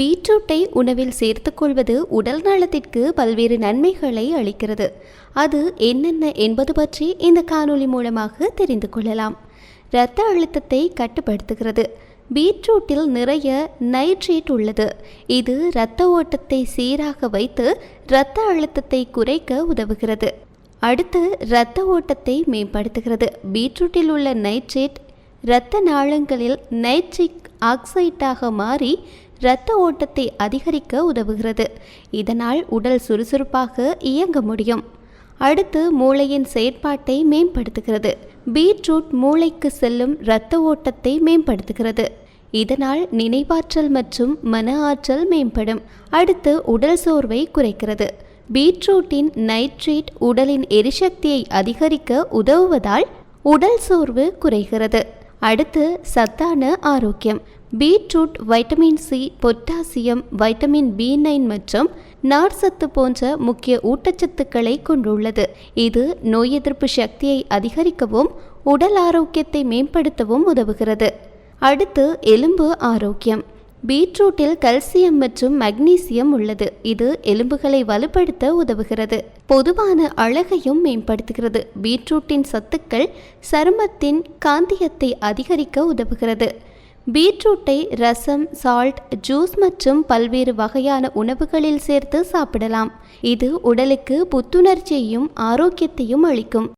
பீட்ரூட்டை உணவில் சேர்த்துக்கொள்வது உடல் நலத்திற்கு பல்வேறு நன்மைகளை அளிக்கிறது. அது என்னென்ன என்பது பற்றி இந்த காணொளி மூலமாக தெரிந்து கொள்ளலாம். இரத்த அழுத்தத்தை கட்டுப்படுத்துகிறது. பீட்ரூட்டில் நிறைய நைட்ரேட் உள்ளது. இது இரத்த ஓட்டத்தை சீராக வைத்து இரத்த அழுத்தத்தை குறைக்க உதவுகிறது. அடுத்து இரத்த ஓட்டத்தை மேம்படுத்துகிறது. பீட்ரூட்டில் உள்ள நைட்ரேட் இரத்த நாளங்களில் நைட்ரிக் ஆக்சைட்டாக மாறி இரத்த ஓட்டத்தை அதிகரிக்க உதவுகிறது. இதனால் உடல் சுறுசுறுப்பாக இயங்க முடியும். அடுத்து மூளையின் செயற்பாட்டை மேம்படுத்துகிறது. பீட்ரூட் மூளைக்கு செல்லும் இரத்த ஓட்டத்தை மேம்படுத்துகிறது. இதனால் நினைவாற்றல் மற்றும் மன ஆற்றல் மேம்படும். அடுத்து உடல் சோர்வை குறைக்கிறது. பீட்ரூட்டின் நைட்ரேட் உடலின் எரிசக்தியை அதிகரிக்க உதவுவதால் உடல் சோர்வு குறைகிறது. அடுத்து சத்தான ஆரோக்கியம். Beetroot vitamin C potassium vitamin B nine மற்றும் நார்சத்து போன்ற முக்கிய ஊட்டச்சத்துக்களை கொண்டுள்ளது. இது நோய் எதிர்ப்பு சக்தியை அதிகரிக்கவும் உடல் ஆரோக்கியத்தை மேம்படுத்தவும் உதவுகிறது. அடுத்து எலும்பு ஆரோக்கியம். பீட்ரூட்டில் கல்சியம் மற்றும் மக்னீசியம் உள்ளது. இது எலும்புகளை வலுப்படுத்த உதவுகிறது. பொதுவான அழகையும் மேம்படுத்துகிறது. பீட்ரூட்டின் சத்துக்கள் சருமத்தின் காந்தியத்தை அதிகரிக்க உதவுகிறது. பீட்ரூட்டை ரசம் சால்ட் ஜூஸ் மற்றும் பல்வேறு வகையான உணவுகளில் சேர்த்து சாப்பிடலாம். இது உடலுக்கு புத்துணர்ச்சியையும் ஆரோக்கியத்தையும் அளிக்கும்.